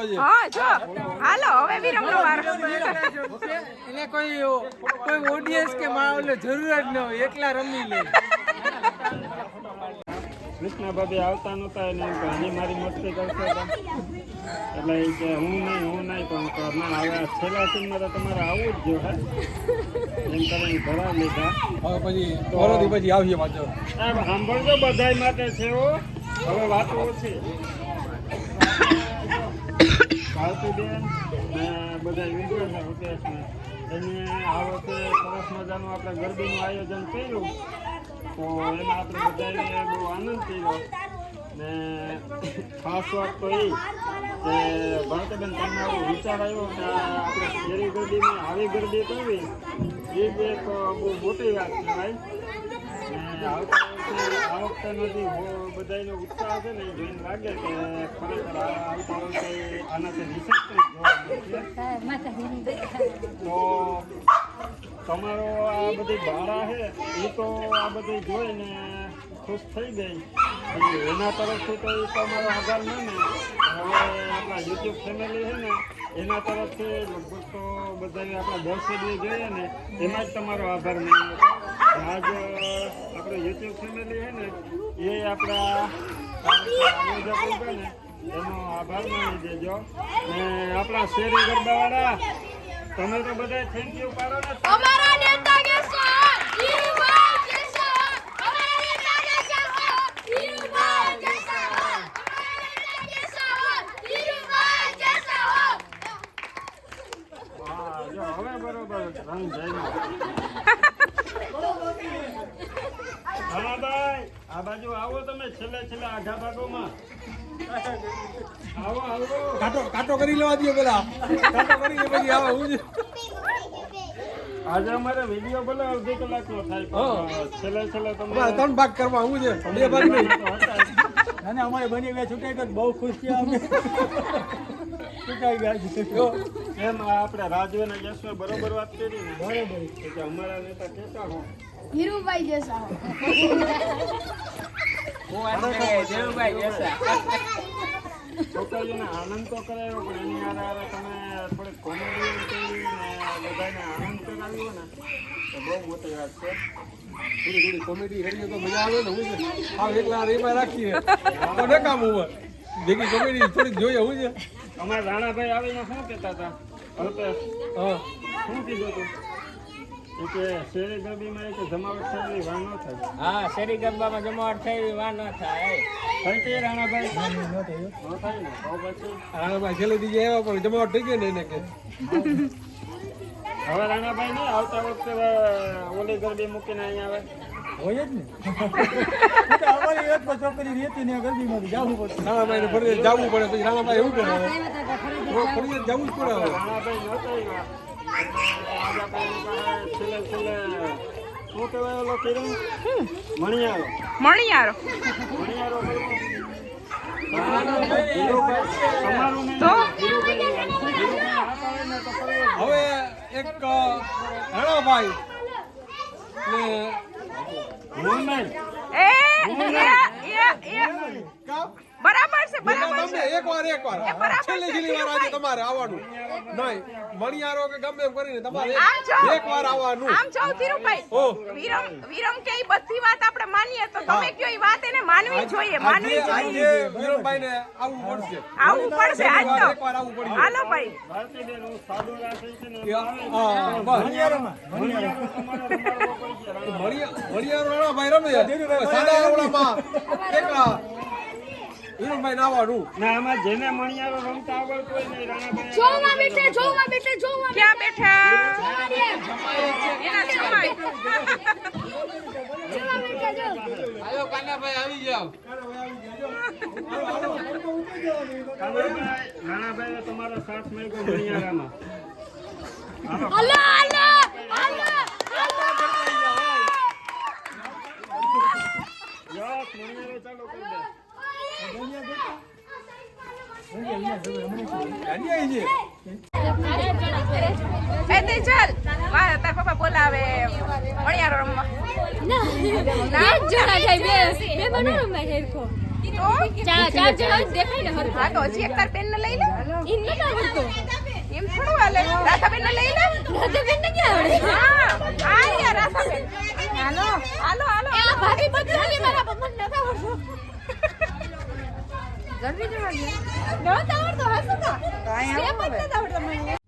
વારો છે. હા જો. હાલો હવે વિરમનો વારો. એને કોઈ કોઈ ઓડિયન્સ કે માં ઓલો જરૂર જ ન હોય એકલા રમી લે. કૃષ્ણ ભાભી આવતા નહોતા એને એમ કે મારી મસ્તી કરશે એટલે એ કે હું નહીં હું નહીં. પણ કહું, ના હવે છેલ્લા સીનમાં તો તમારે આવવું જ જો એમ કરીને ભરા લીધા. હવે પછી વરોથી પછી આવીએ પાછો. સાંભળજો બધાય માટે છે હો. હવે વાત ઓછી. ભારતીબેન બધા વીડિયો છે એને આ વખતે સરસ મજાનું આપણે ગરબીનું આયોજન કર્યું. તો એમાં આપણે બધાએ બહુ આનંદ થયો ને ખાસ વાત તો કે ભારતીબેન તમને આવો વિચાર આવ્યો કે આપણે શેરી ગરબીમાં આવી ગરબી કરવી, એ જ એક બહુ મોટી વાત કહેવાય ને આ વખતે નથી બધાયનો ઉત્સાહ છે ને જોઈને લાગે કે ખરેખર આવતા વર્ષે આનાથી તો તમારો આ બધી ભાડા છે એ તો આ બધી જોઈને ખુશ થઈ ગઈ એના તરફથી તો એ તમારો આભાર માને હવે આપણા યુટ્યુબ ફેમિલી છે ને એના તરફથી લગભગ તો બધા આપણા દસ વીડિયો જોઈએ ને, એમાં જ તમારો આભાર માન્યો આજ આપણે યુટ્યુબ ફેમિલી છે ને, એ આપણા આયોજકો છે ને, એનો આભાર માની દેજો ને આપણા શેરી ગરબાવાળા, તમે તો બધા થેન્ક યુ પાડો ને અમારા નેતા કે સાથ ધીરુભાઈ કે સાથ અમારા નેતા કે સાથ ધીરુભાઈ કે સાથ અમારા નેતા કે સાથ ધીરુભાઈ કે સાથ હા જો હવે બરોબર રંગ જઈને ભાઈ આ બાજુ આવો તમે છેલ્લે છેલ્લે આઘા ભાગોમાં આવો આવો કાંટો કાંટો કરી લેવા દો પેલા. કાંટો કરી લે પછી આવો હું આજે અમારે વીડિયો ભલે અડધી કલાકનો થાય છેલ્લે છેલ્લે અમારે ત્રણ ભાગ કરવા હું છે? બે ભાગ નહીં. અને અમારે બની ગયા છૂટાઈ તો બહુ ખુશ થયા અમે. છૂટાઈ ગયા એમ આપણે રાજવે ને બરોબર વાત કરી ને બરોબર. કે અમારા નેતા કેતા હો. ધીરુભાઈ છોકરીઓને આનંદ તો કરાયો પણ એની તમે કોમેડી કરી ને બધાને આનંદ કરાવ્યો ને તો બહુ મોટી વાત છે. થોડી થોડી કોમેડી કરીએ તો મજા આવે ને હું આ એકલા રેમાં રાખીએ. તો નકામ હોય. ભેગી કોમેડી થોડીક જોઈએ હું છે? અમારા રાણાભાઈ આવીને શું કહેતા હતા? અલ્પેશ હા શું કીધું કે શેરી ગરબીમાં એ કે જમાવટ થયેલી વાર ન થાય. હા શેરી ગરબામાં જમાવટ થઈ વાર ન થાય. થઈ તે રાણાભાઈ? ન થાય ને તો પછી? રાણાભાઈ છેલ્લે દીજે પણ જમાવટ થઈ ગઈ ને એને કે. હવે રાણાભાઈ નહીં આવતા વખતે હવે ઓલી ગરબી મૂકીને અહીંયા આવે. હોય જ ને. અમારી એક પણ છોકરી રહેતી ને ગરબીમાંથી જવું પડતું રાણાભાઈને ફરી જવું પડે પછી રાણાભાઈ એવું કરે. હવે ફરી જવું. જ પડે રાણાભાઈ શું કહેવાય ઓલો કિરણ મણિયારો. તો? પાડે ને. હવે એક હેળો ભાઈ ને હું નહીં. એ એ એ એ બરાબર છે બરાબર છે. એક વાર એક વાર છેલ્લી છેલ્લી વાર આજે તમારે આવવાનું. નહીં મણિયારો કે ગમે એમ કરીને તમારે આમ જો. એક વાર આવવાનું. આમ જો ધીરુભાઈ. ઓ. વિરમ વિરમ કે બધી વાત આપણે માનીએ તો તમે કયો એ વાત એને માનવી જોઈએ માનવી જોઈએ. વિરમભાઈ ને આવવું પડશે. આવવું પડશે આજ તો એકવાર આવવું પડશે હાલો ભાઈ. ભારતીબેન, હું સાદો રાખી છે ને કે મણિયારો મણિયારો ભાઈ રમે સાદા આવડામાં એકલા વિરમભાઈ ને આવવાનું ના આમાં જેને મણિયારો રમતા આગળ કોઈ નહીં રાણાભાઈ જોવા બેઠે જોવા બેઠે જોવા ક્યાં બેઠા? એના જમાઈ. આયો કાનાભાઈ આવી જાવ રાણાભાઈ તમારો સાથ માંગ્યો મણિયારામાં. યસ, મણિયારો ચાલુ કરી દે ચાલ વાહ તાર પપ્પા બોલાવે મણિયારો રમવા ના એક જણા જાય બે બે બનો રમાય હેરખો તો ચાર ચાર જણા દેખાય ને હા તો હજી એક તાર પેન ને લઈ લે ઈ નથી આવડતું. એમ થોડું હાલે રાધાબેન ને લઈ લે રાધાબેનને ક્યાં આવડે? હા આ યાર રાધાબેન હાલો હાલો હાલો ભાભી આવડે, મારા પપ્પાને નથી આવડતું. જલ્દી જવા દે નહોતું આવડતું, હાચું કહો. સ્ટેપ જ નથી આવડતા મને.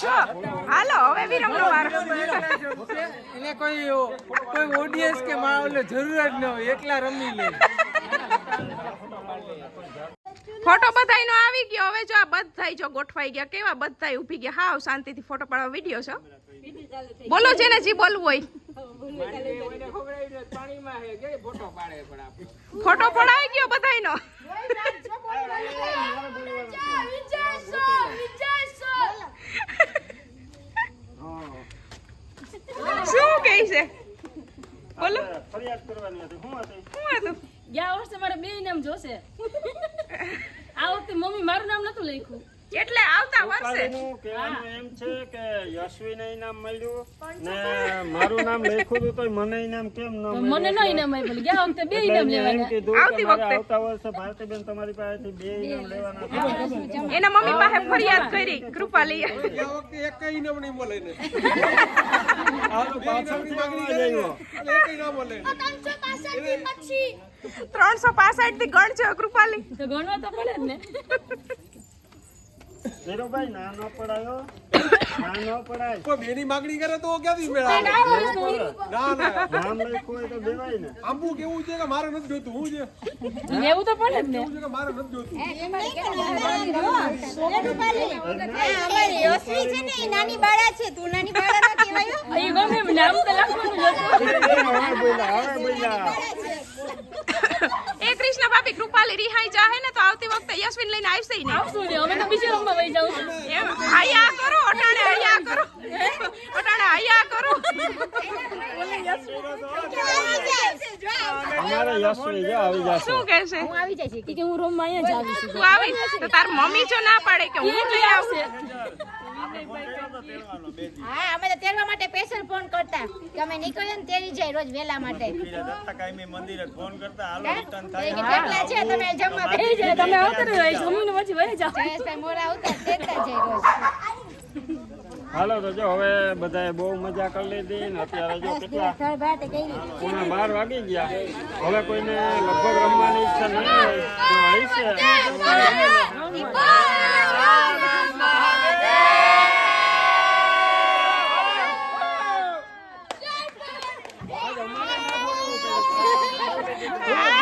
છે હાલો હવે વિરમનો વારો. એને કોઈ કોઈ ઓડિયન્સ કે માં જરૂર જ ન હોય એકલા રમી લે. ફોટો બધાયનો આવી ગયો. હવે જો આ બધાય જો ગોઠવાઈ ગયા. કેવા બધાય ઊભી ગયા? હાવ શાંતિથી ફોટો પાડવા વીડિયો છે. બોલો જેને જી બોલવું હોય. ફોટો પડાવી ગયો બધાયનો. શું કહે છે? ગયા વર્ષે મારે બે નામ જોશે. આ વખતે મમ્મી મારું નામ નતું લખ્યું. એટલે આવતા વર્ષે. એમ છે કે યશવીને ઇનામ મળ્યું ને મારું નામ લખ્યું હતું તોય મને ઇનામ કેમ ન મળ્યું મને ન ઇનામ મળ્યું ગયા વખતે બે ઇનામ લેવાના. આવતી મારે વખતે. આવતા વર્ષે ભારતીબેન તમારી પાસેથી બે ઇનામ લેવાના એના મમ્મી પાસે ફરિયાદ કરી કૃપાલી ગયા વખતે એક કઈ ઇનામ નહીં મળે ને. આ પાછળથી એક ઇનામ મળે ત્રણસો પાસઠથી ગણજો કૃપાલી તો ગણવા તો પડે જ ને. ધીરુભાઈ ના પડાયો. ના પડાય. કોઈ બેની માંગણી કરે તો ક્યાંથી મેળ ના ના નામ લખ્યું તો દેવાય ને. આંબુ કેવું છે કે મારે નથી જોતું? હું છે? લેવું તો પડે ને. એવું છે કે મારે નથી જોતું? અમારી યશવી છે ને એ નાની બાળા છે. તું નાની બાળા નો કહેવાય એ ગમે નામ તો લખવાનું હતું હવે બોલ્યા હવે બોલ્યા ભાભી કૃપાલી રિહાઈ જાહે ને તો આવતી વખતે યશવિન લઈને આવશે ને. આવશું ને અમે તો બીજે રૂમમાં વહી જાઉં એમ આયા કરો અટાણે આયા કરો. અટાણે આયા કરો. અમારે યશવી જો આવી જશે શું કહેશે હું આવી જાય છે કે હું રમવા અહીંયા જ આવી છું તું આવીશ તો તાર મમ્મી જો ના પાડે કે હું લઈ આવશે. હા અમે તો તેરવા માટે સ્પેશિયલ ફોન કરતા. કે અમે નીકળીએ ને તેરી જાય રોજ વેલા માટે. એ કે કેટલા છે? તમે જમવા બેસી જાય તમે આવતા રહ્યો જમીન પછી વહી જાઓ. જયેશભાઈ મોરા આવતા તેરતા જાય રોજ. હાલો તો જો હવે બધાએ બહુ મજા કરી લીધી ને અત્યારે જો કેટલા કોને બાર વાગી ગયા. હવે કોઈને લગભગ રમવાની ઈચ્છા નહીં હોય જો હશે તો રમી લે.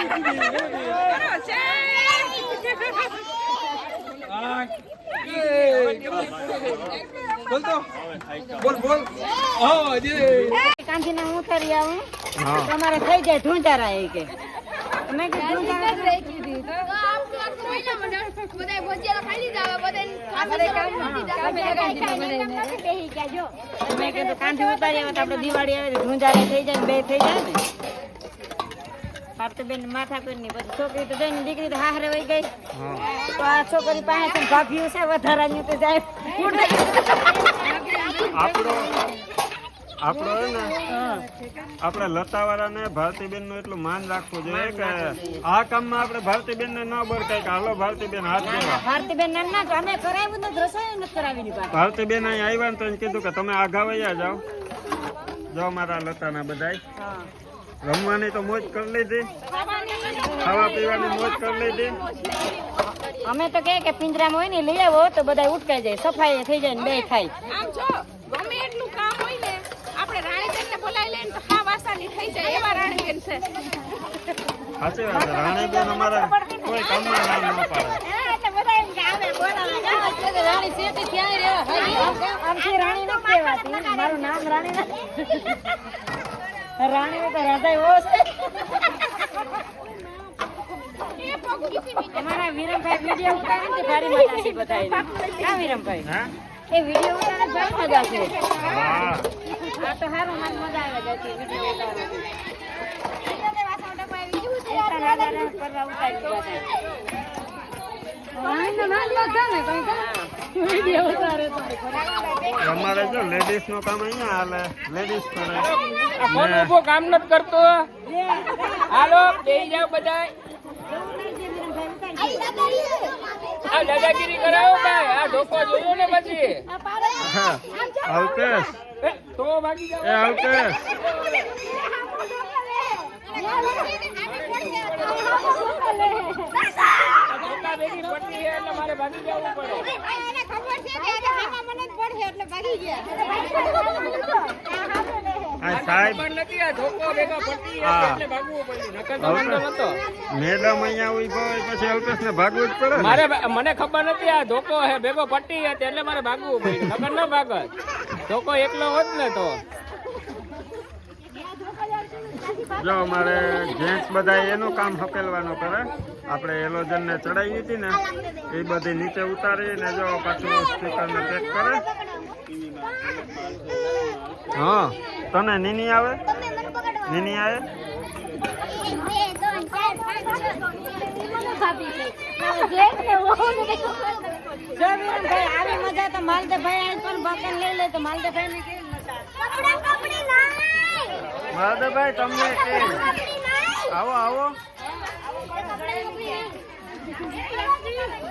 કરો છે આ એ બોલ તો. બોલ બોલ. કાંધીને હું ઉતારી આવું? તમારે થઈ જાય ઢૂંઢારા એ કે. મેં કે ઢૂંઢારા. બધાય ભજીયા ખાઈ લીધા હવે બધાય તમે કીધું કાંધી ઉતારી આવે તો આપણે દિવાળી આવે ઢૂંઢારા થઈ જાય ને બે થઈ જાય ને. બેન માથા પરની પછી છોકરી તો જઈને દીકરી તો હારે વહી ગઈ. તો આ છોકરી પાસે ભાભીઓ છે વધારાની તો જાય. આપણો આપણો ને આપણે લતાવાળાને ભારતીબેનનું એટલું માન રાખવું જોઈએ કે આ કામમાં આપણે ભારતીબેન ને ન બરકાય કે હાલો ભારતીબેન હાથ દેવા ભારતીબેન ને ના અમે કરાવ્યું નથી રસોઈ નથી કરાવી ભારતીબેન અહીં આવ્યા ને તો કીધું કે તમે આઘા વયા જાઓ. જો મારા લતાના બધાય. રમવાની તો મોજ કરી લીધી. ખાવા પીવાની મોજ કરી લીધી. અમે તો કહે કે પિંજરામાં હોય ને લઈ આવો તો બધા ઉટકાઈ જાય સફાઈ થઈ જાય ને બે થાય આમ જો ગમે એટલું કામ હોય ને આપણે રાણીબેનને બોલાવી લઈને તો હા વાસાની થઈ જાય એવા રાણીબેન છે. સાચી વાત રાણીબેન અમારા કોઈ કામમાં નામ ન પાડે. રાણી રહેવા આમથી કહેવાતી મારું નામ રાણી નથી. રાણી તો રાધા એવો છે. અમારા વિરમભાઈ વીડિયો ઉતારે ને તે ભારી મજા છે બધાને હા વિરમભાઈ? હા? એ વીડિયો ઉતારે ભારી મજા છે હા. આ તો સારું મને મજા આવે છે વીડિયો ઉતારે ઉતારી બધા અમારે જો લેડીઝનું કામ અહીંયા હાલે. લેડીઝ કરે. કોણ ઊભો કામ નથી કરતો. હાલો બેહી જાવ બધા આ દાદાગીરી કરાવો ભાઈ. આ ઢોકો જોયો ને પછી? અવકેશ. તો ભાગી જાવ એ અલ્કેશ ઢોકા ભેગી પડતી છે એટલે મારે ભાગી જવું પડે. એને ખબર છે કે એને હામાં મને જ પડશે એટલે ભાગી ગયા. આ સાહેબ ખબર નથી આ ઢોકો ભેગા પટ્ટી એટલે ભાગવું પડ્યું. નકર તો વાંધો નતો. મેડમ અહીંયા ઊભો હોય પછી અલ્કેશ ને ભાગવું જ પડે મારે મને ખબર નથી આ ધોકો હે ભેગો પટ્ટી હતી એટલે મારે ભાગવું પડ્યું. ખબર ન ભાગત. ધોકો એકલો હોત ને તો. જો અમારે જેન્ટ્સ બધા એનું કામ હકેલવાનું કરે. આપણે એલોજન ને ચડાવી હતી ને, એ બધી નીચે ઉતારી ને જો પાછું સ્પીકર ને પેક કરે. હા, તને નીની આવે? નીની આવે? આવી મજા તો પણ બકન લઈ લે તો માલદેભાઈ ને કેવી મજા મહાદેવભાઈ તમને આવો આવો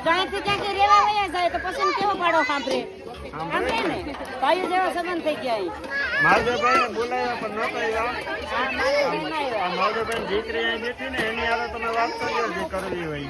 ત્યાંથી ત્યાંથી રેવા વયા જાય તો પછી કેવો પાડો સાંભળે સાંભળે ને ભાઈઓ જેવા સંબંધ થઈ ગયા અહીં. મહાદેવભાઈ બોલાવ્યા પણ નહોતા આવ્યા. આ દીકરી અહીં બેઠી ને એની હારે તમે વાત કરજો જે કરવી હોય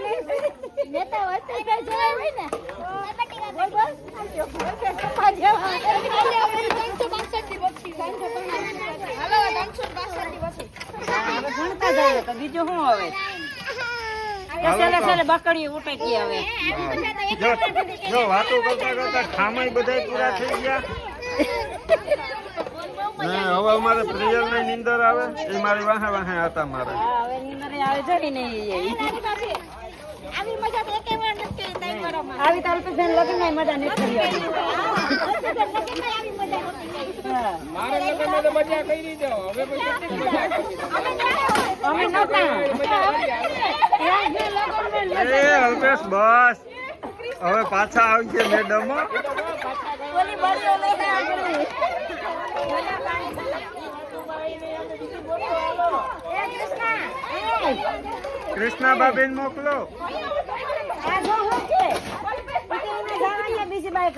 બીજું શું હવે જો જો વાતો કરતા કરતા ખામાઈ બધા પૂરા થઈ ગયા ને હવે અમારે પ્રિયલની નીંદર આવે એ મારી વાહે વાહે હતા મારે. હવે નીંદરે આવે જરી નહીં આવી મજા તો એકે વાર નથી કરી તઈ મારામાં. આવી તારું તો બેનમાં મજા નથી કરી આવી. આવી મજા નથી મારે લગનમાં તો મજા કરી દો હવે પછી મજા કરી. અમે નહોતા. એ અલ્પેશ બસ. હવે પાછા આવી ગયા મેડમ. ઓલી બળીઓ લઈને બાબેન મોકલો. બીજી બાઈક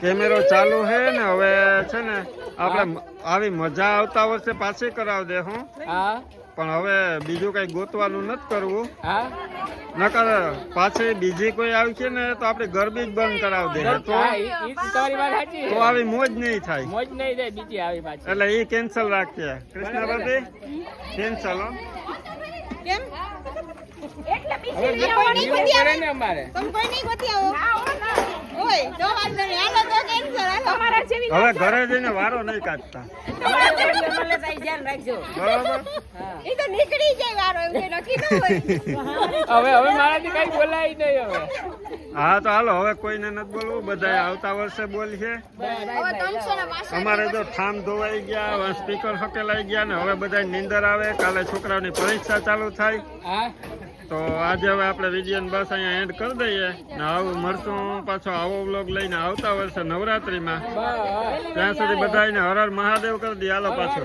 કેમેરો ચાલુ છે ને હવે છે ને આપણે આવી મજા આવતા વર્ષે પાછી કરાવ દે હું. પણ હવે બીજું કઈ ગોતવાનું નથી કરવું. હા. નકર પાછી બીજી કોઈ આવી છે ને તો આપણે ગરબી જ બંધ કરાવ દે તો તો. આવી મોજ નહીં થાય. મોજ નહીં થાય બીજી આવી પાછી. એટલે એ કેન્સલ રાખીએ કૃષ્ણપતિ કેન્સલ હો. હવે બીજું બીજું કરે ને અમારે. તમારા જેવી હવે ઘરે જઈને વારો નહીં કાઢતા. મળે તો ઈ ધ્યાન રાખજો. બરાબર? એ તો નીકળી જાય વારો એમ નક્કી ન હોય. હવે હવે મારાથી કઈ બોલાય નહીં હવે. હા તો હાલો હવે કોઈને નથી બોલવું. બધા આવતા વર્ષે બોલશે. અમારે તો ઠામ ધોવાઈ ગયા સ્પીકર હકેલાઈ ગયા ને હવે બધા નીંદર આવે. કાલે છોકરાઓની પરીક્ષા ચાલુ થાય. હા? તો આજે હવે આપણે વિજયન બસ અહીંયા એન્ડ કરી દઈએ. ને આવું મળશું પાછો આવો વ્લોગ લઈને આવતા વર્ષે નવરાત્રીમાં. ત્યાં સુધી બધાને હરર હર મહાદેવ કરી દઈએ. હાલો પાછો.